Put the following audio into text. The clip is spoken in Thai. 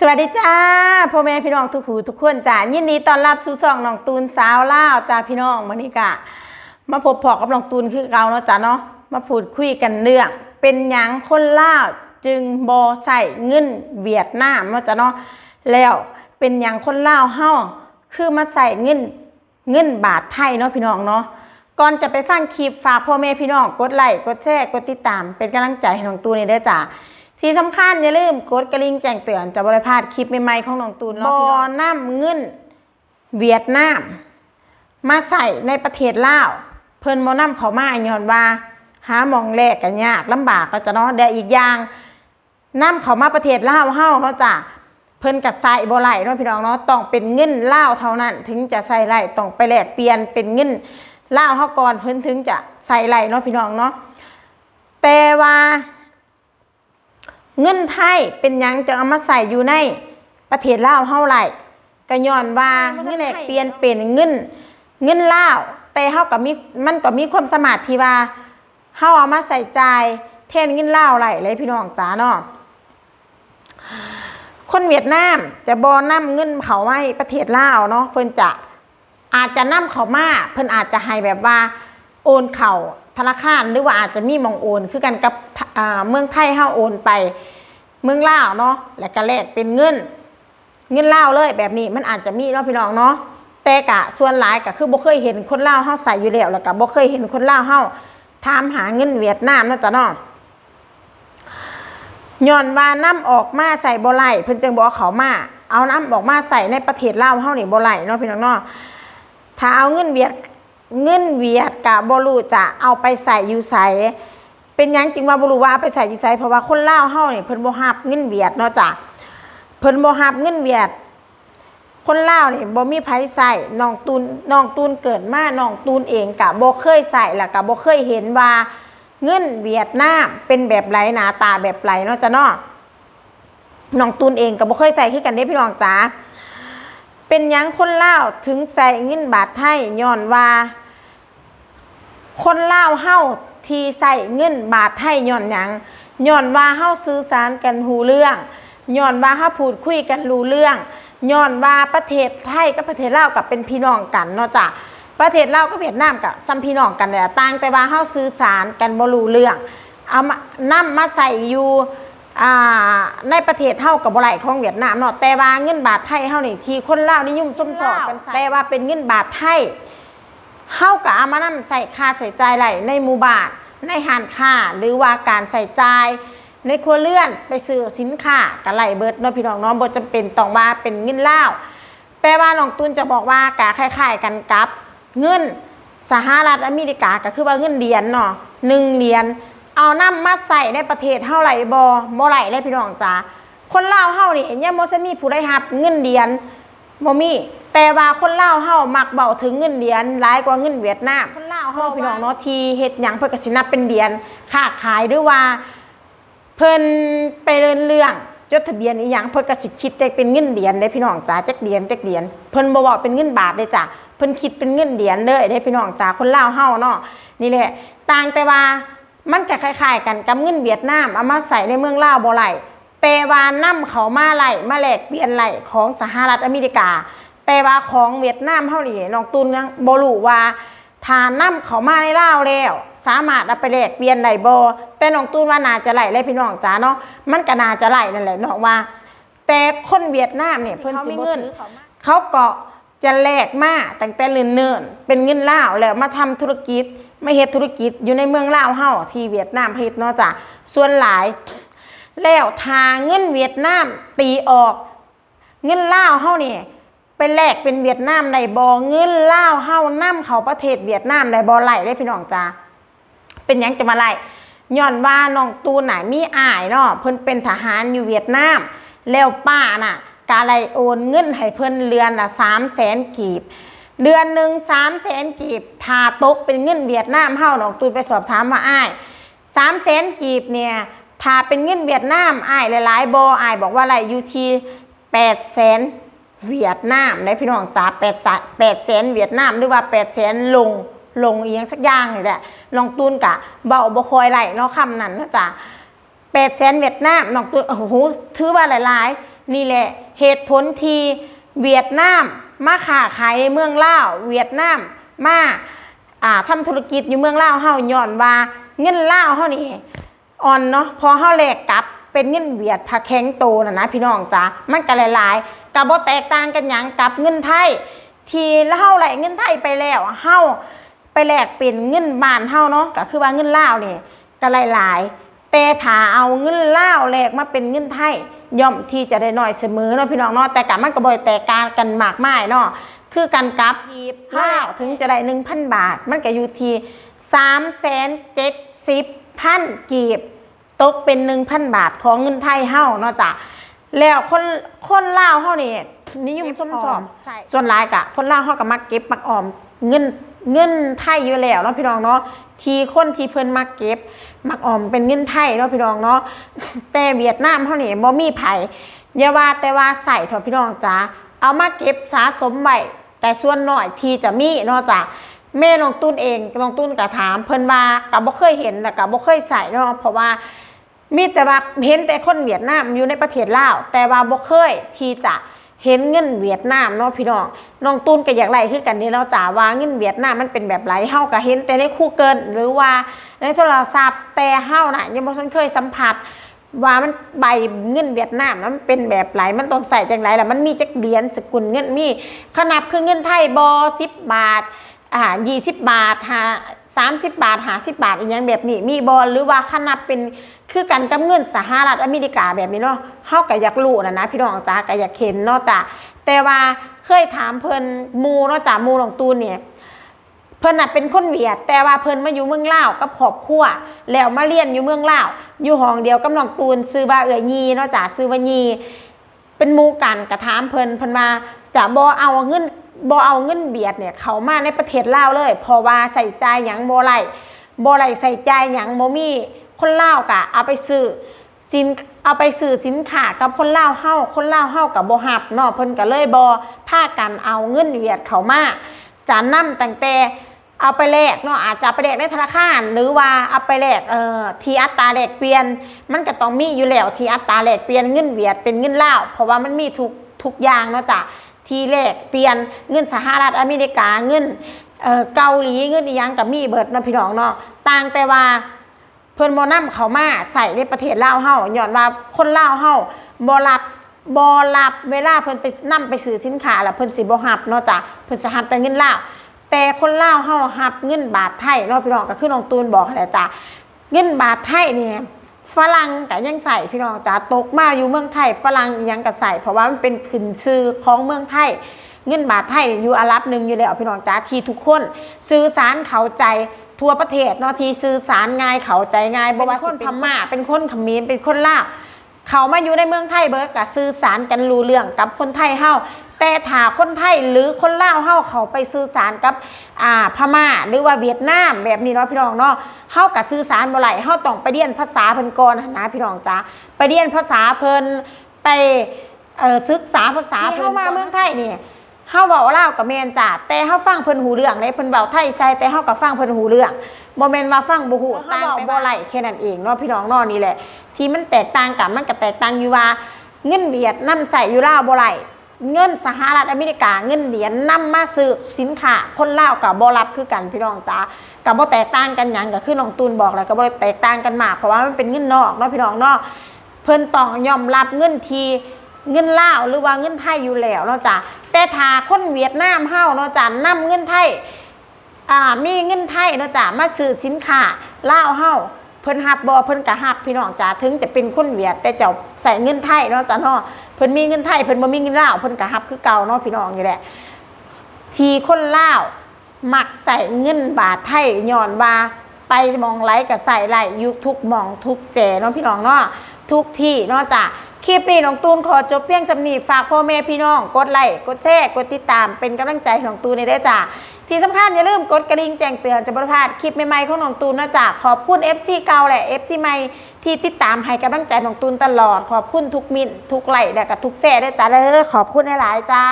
สวัสดีจ้าพ่อแม่พี่น้องทุกหูทุกคนจ้ายินดีต้อนรับสู่ช่องน้องตูนสาวล่าวจ้าพี่น้องวันนี้กะ มาพบพอกับน้องตูนคือเราเนาะจ้าเนาะมาพูดคุยกันเรื่องเป็นหยังคนล่าวจึงบอใส่เงินเวียดนามเนาะจ้าเนาะแล้วเป็นหยังคนล่าวเฮาคือมาใส่เงินเงินบาทไทยเนาะพี่น้องเนาะก่อนจะไปฟังคลิปฝากพ่อแม่พี่น้องกดไลค์กดแชร์กดติดตาม เป็นกำลังใจให้น้องตูนนี่เด้อจ้า ที่สำคัญอย่าลืมกดกระลิ่งแจ้งเตือนจะบริพลาดคลิปใหม่ๆของน้องตูนเนาะบอน้ำเงินเวียดนาม มาใส่ในประเทศลาวเพิ่นบ่นำเขามาย้อนว่า หาหมองแลกกันยากลำบากก็จะเนาะแต่อีกอย่างนำเขามาประเทศลาวเฮาเนาะจ้ะเพิ่นก็ใส่บ่ไหลเนาะพี่น้องเนาะต้องเป็นเงินลาวเท่านั้น ถึงจะใส่ไหลต้องไปแลกเปลี่ยนเป็นเงินลาวเฮาก่อนเพิ่นถึงจะใส่ไหลเนาะพี่น้องเนาะแต่ว่า เงินไทยเป็นหยังจะเอามาใส่อยู่ในประเทศลาวเฮาไหร่ก็ย้อนว่าเงินแลกเปลี่ยนเป็นเงินเงินลาวแต่เฮาก็มีมันก็มีความสามารถที่ว่าเฮาเอามาใส่ใจายแทนเงินลาวไหลเลยพี่น้องจ๋าเนาะคนเวียดนามจะบ่นำเงินเขาไว้ประเทศลาวเนาะเพิ่นจะอาจจะนำเขามาเพิ่นอาจจะให้แบบว่าโอนเข่าธนาคารหรือว่าอาจจะมีหมองโอน คือกันกับอ่า เมืองไทยเฮาโอนไป เมืองลาวเนาะแล้วก็แลกเป็นเงิน เงินลาวเลยแบบนี้มันอาจจะมีเนาะพี่น้องเนาะแต่กะส่วนหลายก็คือบ่เคยเห็นคนลาวเฮาใส่อยู่แล้วแล้วก็บ่เคยเห็นคนลาวเฮาถามหาเงินเวียดนามเนาะจ้ะเนาะย้อนว่านํออกมาใส่บ่ไหลเพิ่นจึงบ่เอาเขามาเอานํออกมาใส่ในประเทศลาวเฮานี่บ่ไหลเนาะพี่น้องเนาะถ้าเอาเงินเวียดเงินเวียดกับบรูจะเอาไปใส่อยู่ใส่ เป็นยังจริงว่าบรูว่าเอาไปใส่ยู่ใสเพราะว่าคนลาเฮ้าเนี่ยเพิ่นบ่ฮับเงินเวียดเนาะจ้ะเพิ่นบ่ฮับเงินเวียด คนลาวนี่ยบ่มีไผใส่น้องตูนน้องตูนเกิดมาน้องตูนเองกะบ่เคยใส่ล้วก็บ่เคยเห็นว่าเงินเวียดนามเป็นแบบไหนหนาตาแบบไหนเนาะจ้ะเนาะน้องตูนเองก็บ่เคยใส่คือกันเด้พี่น้องจ๋าเป็นยังคนลาถึงใส่เงินบาทไทยย้อนว่า คนลาเฮ้า ที่ใส่เงินบาทไทยย้อนหยังย้อนว่าเฮาสื่อสารกันหูเรื่องย้อนว่าเฮาพูดคุยกันรู้เรื่องย้อนว่าประเทศไทยกับประเทศลาวกับเป็นพี่น้องกันเนาะจ้ะประเทศลาวกับเวียดนามกับซ้ำพี่น้องกันแหละต่างแต่ว่าเฮาสื่อสารกันบ่รู้เรื่องเอามานำมาใส่อยู่อ่าในประเทศเฮากับบ่ไหลของเวียดนามเนาะแต่ว่าเงินบาทไทยเฮานี่ที่คนลาวนิยมชมชอบกันใส่แต่ว่าเป็นเงินบาทไทย เฮาก็เอามานำใส่ค่าใส่จ่ายไหลในหมู่บ้านในห้านค้าหรือว่าการใส่จ่ายในครัวเรือนไปซื้อสินค้าก็ไหลเบิดเนาะพี่น้องเนาะบ่จำเป็นต้องว่าเป็นเงินเลาแต่ว่าน้องตุนจะบอกว่ากะคล้ายๆกันกับเงินสหรัฐอเมริกาก็คือว่าเงินเหรียญเนาะหนึ่งเหรียญเอานำมาใส่ในประเทศเฮาไหลบ่บ่ไหลเลยพี่น้องจ้าคนเลาวเฮานี่ยังบ่ทันมีผู้ใดรับเงินเหรียญ บ่มี แต่ว่าคนลาวเฮามักเบาถึงเงินเหรียญหลายกว่าเงินเวียดนามคนลาวเฮาพี่น้องเนาะที่เฮ็ดหยังเพิ่นก็สินับเป็นเหรียญค้าขายหรือว่า เพิ่นไปเดินเรื่องจดทะเบียนอีหยังเพิ่นก็สิคิดได้เป็นเงินเหรียญเด้พี่น้องจ๋าจักเหรียญจักเหรียญเพิ่นบ่เว้าเป็นเงินบาทเด้จ้ะเพิ่นคิดเป็นเงินเหรียญเด้อเด้พี่น้องจ๋าคนลาวเฮาเนาะนี่แหละ ต่างแต่ว่ามันก็คล้ายๆกันกับเงินเวียดนามเอามาใส่ในเมืองลาวบ่ไหล แต่ว่านำเขามาไหลมาแลกเปลี่ยนไหลของสหรัฐอเมริกา แต่ว่าของเวียดนามเฮานี่น้องตุนยังบ่รู้ว่าถ้านำเขามาในลาวแล้ว สามารถเอาไปแลกเปลี่ยนได้บ่แต่น้องตุนว่าน่าจะไหลเลยพี่น้องจ๋าเนาะมันก็น่าจะไหลนั่นแหละน้องว่า แต่คนเวียดนามเนี่ยเพิ่นสิบ่เงิน เขาก็จะแลกมาตั้งแต่เนิ่นๆเป็นเงินลาวแล้วมาทำธุรกิจไม่เฮ็ดธุรกิจอยู่ในเมืองลาวเฮาที่เวียดนามเฮ็ดเนาะจ้ะส่วนหลาย แล้วทาเงินเวียดนามตีออก เงินลาวเฮานี่ไปแลกเป็นเวียดนามได้บ่เงินลาวเฮานํเขาประเทศเวียดนามได้บ่ไหลได้พี่น้องจ้าเป็นยังจะมาไล่ย้อนว่าน้องตูนน่ะมีอ้ายเนาะเพิ่นเป็นทหารอยู่เวียดนาม แล้วป้าน่ะกาไลโอนเงินให้เพิ่นเรือนละ300,000กีบเดือนหนึ่ง300,000กีบถ้าตกเป็นเงินเวียดนามเฮาน้องตูนไปสอบถามว่าอ้ายสามแสนกีบเนี่ย ถ้าเป็นเงินเวียดนามอ้ายหลายๆบออ้ายบอกว่าอะไรอยู่ที่แปดแสนเวียดนามได้พี่น้องจ๋าแปดแปดแสนเวียดนามหรือว่าแปดแสนลงลงเอียงสักอย่างนี่แหละลองตูนกะเบาบ่คอยไหลเนาะคำนั้นนะจ้ะแปดแสนเวียดนามน้องตูนโอ้โหถือว่าหลาย ๆ นี่แหละเหตุผลที่เวียดนามมาค้าขายในเมืองลาวเวียดนามมาอ่าทำธุรกิจอยู่เมืองลาวเฮาย้อนว่าเงินลาวเฮานี่ อ่อนเนาะพอเฮาแลกกลับเป็นเงินเวียดผักแข็งโตน่ะนะพี่น้องจ้ามันก็หลายๆก็บ่แตกต่างกันหยังกับเงินไทย ที่เฮาไหลเงินไทยไปแล้วเฮาไปแลกเป็นเงินบ้านเฮาเนาะก็คือว่าเงินลาวนี่ก็หลายๆแต่ถ้าเอาเงินลาวแลกมาเป็นเงินไทยย่อมที่จะได้น้อยเสมอเนาะพี่น้องเนาะแต่กับมันก็บ่ได้แตกต่างกันมากมายเนาะคือกันกับทีลาวถึงจะได้1,000 บาท มันก็อยู่ที่370,000 พันกีบ ตกเป็น1,000บาทของเงินไทยเฮาเนาะจ้ะแล้วคนคนลาวเฮานี่นิยมชมชอบใช่ส่วนหลายกะ คนลาวเฮาก็มักเก็บมักออมเงินเงินไทยอยู่แล้วเนาะพี่น้องเนาะที่คนที่เพิ่นมักเก็บ มักออมเป็นเงินไทยเนาะพี่น้องเนาะแต่เวียดนามเฮานี่บ่มีไผอย่าว่าแต่ว่าใส่เถอะพี่น้องจ๋าเอามาเก็บสะสมไว้แต่ส่วนน้อยที่จะมีเนาะจ้ะ แม่น้องตุ้นเองน้องตุ้นก็ถาม เพิ่นว่าก็บ่เคยเห็นแล้วก็บ่เคยใส่เนาะเพราะว่ามีแต่ว่าเห็นแต่คนเวียดนามอยู่ในประเทศลาวแต่ว่าบ่เคยที่จะเห็นเงินเวียดนามเนาะพี่น้องน้องตูนก็อยากไล่คือกันนี่เราจ๋าว่าเงินเวียดนามมันเป็นแบบไรเฮาก็เห็นแต่ในคู่เกินหรือว่าในโทรศัพท์แต่เฮาน่ะยังบ่ทันเคยสัมผัสว่ามันใบเงินเวียดนามนะมันเป็นแบบไหลมันต้องใส่จังไรล่ะมันมีจักเหรียญสกุลเงินมีขนาบคือเงินไทยบอสิบบาท อ่ายี่สิบบาทหาสามสิบบาทหาสิบบาทอีกอย่างแบบนี้ มีบอลหรือว่าขนาบเป็นคือกันกับเงินสหรัฐอเมริกาแบบนี้เนาะเฮาก็อยากรู้นะนะพี่น้องจ้าก็อยากเห็นเนาะจ้ะแต่ว่าเคยถามเพิ่นมูเนาะจ้ะหมูของตูนเนี่ยเพิ่นน่ะเป็นคนเวียด แต่ว่าเพิ่นมาอยู่เมืองลาวกับครอบครัวแล้วมาเรียนอยู่เมืองลาวอยู่ห้องเดียวกับน้องตูนซื้อว่าเอื้อยีเนาะจ้ะซื้อว่ายีเป็นมูกันกระถามเพิ่นเพิ่นมาจะบ่เอาเงิน บ่เอาเงินเบียดเนี่ยเขามาในประเทศลาวเลยเพราะว่าใส่ใจายหยังบ่ไหลบ่ไหลใส่ใจายหยังบ่มีคนลาวก็เอาไปซื้อสินเอาไปสื่อสินค้ากับคนเล่าวเฮาคนเล่าวเฮากับโบ่ฮับนาะเพิ่นก็เลยบ่พากันเอาเงินเวียดเขามาจะนำตั้งแต่เอาไปแลกเนาะอาจจะไปแลกในธนาคาร หรือว่าเอาไปแลกเอ่อทีอัตราแลกเปลี่ยน มันก็ต้องมีอยู่แล้วทีอัตราแลกเปลี่ยนเงินเวียดเป็นเงินลาวเพราะว่ามันมีทุกทุกอย่างเนาะจ้ะ ทีแลกเปลี่ยนเงินสหรัฐอเมริกาเงินเกาหลีเงินอียังกับมีเบิดนาะพี่น้องเนาะต่างแต่ว่าเพิ่นบ่นำเขามาใส่ในประเทศลาวเฮาย้อนว่าคนลาวเฮาบ่รับบ่รับเวลาเพิ่นไปนำไปซื้อสินค้าแล้วเพิ่นสิบ่รับเนาะจ้ะเพิ่นจะรับแต่เงินลาวแต่คนลาวเฮารับเงินบาทไทยเนาะพี่น้องก็คือน้องตูนบอกแหละจ้ะเงินบาทไทยเนี่ย ฝรั่งก็ยังใส่พี่น้องจ้าตกมาอยู่เมืองไทยฝรั่งยังก็ใส่เพราะว่ามันเป็นขึ้นชื่อของเมืองไทย เงินบาทไทยอยู่อารับหนึ่งอยู่แล้วพี่น้องจ้าที่ทุกคน สื่อสารเข้าใจทั่วประเทศเนาะที่สื่อสารง่ายเข้าใจง่ายบ่ว่าคนพม่าเป็นคนเขมรเป็นคนลาว เขามาอยู่ในเมืองไทยเบิดก็สื่อสารกันรู้เรื่องกับคนไทยเฮาแต่ถ้าคนไทยหรือคนลาวเฮาเขาไปสื่อสารกับอ่าพม่าหรือว่าเวียดนามแบบนี้เนาะพี่น้องเนาะเฮาก็สื่อสารบ่ไหลเฮาต้องไปเรียนภาษาเพิ่นก่อนนะพี่น้องจ้าไปเรียนภาษาเพิ่นไปศึกษาภาษาเพิ่นเข้ามาเมืองไทยนี่ เฮาเว้าลาวกับแม่นจ้ะแต่เฮาฟังเพิ่นหูเรื่องเลยเพิ่นเว้าไทยใส่แต่เฮาก็ฟังเพิ่นหูเรื่องบ่แม่นว่าฟังบ่ฮู้ต่างไปบ่ไหลแค่นั้นเองเนาะพี่น้องเนาะนี่แหละ ที่มันแตกต่างกันมันก็แตกต่างอยู่ว่าเงินเวียดนำใส่อยู่ลาวบ่ไหลเงินสหรัฐอเมริกาเงินเหรียญนำมาซื้อสินค้าคนลาวก็บ่รับคือกันพี่น้องจ้าก็บ่แตกต่างกันหยังก็คือน้องตูนบอกแหล้วก็บ่ได้แตกต่างกันมากเพราะว่ามันเป็นเงินนอกเนาะพี่น้องเนาะเพิ่นต้องยอมรับเงินที เงินลาวหรือว่าเงินไทยอยู่แล้วเนาะจ้ะแต่ถ้าคนเวียดนามเฮาเนาะจ้ะนำเงินไทยอ่ามีเงินไทยเนาะจ้ะมาซื้อสินค้าลาวเฮาเพิ่นฮับบ่เพิ่นก็ฮับพี่น้องจ้ะถึงจะเป็นคนเวียดแต่เจ้าใส่เงินไทยเนาะจ้ะเนาะเพิ่นมีเงินไทยเพิ่นบ่มีเงินลาวเพิ่นก็ฮับคือเก่าเนาะพี่น้องนี่แหละทีคนลาวมักใส่เงินบาทไทยย้อนว่าไปมองไลกับใส่ไหลยุคทุกมองทุกแจเนาะพี่น้องเนาะทุกที่เนาะจ้ะ คลิปนี้น้องตูนขอจบเพียงจำนี้ฝากพ่อแม่พี่น้อง กดไลค์กดแชร์กดติดตามเป็นกำลังใจให้น้องตูนในได้จ้าที่สำคัญอย่าลืมกดกระดิ่งแจ้งเตือนจะบ่พลาดคลิปใหม่ๆของน้องตูนนะจ้ะขอบคุณ FC เก่าและ FC ใหม่ที่ติดตามให้กำลังใจน้องตูนตลอด ขอบคุณทุกมินทุกไลค์และก็ทุกแชร์ด้วยจ้าเลยขอบคุณหลายๆจ้า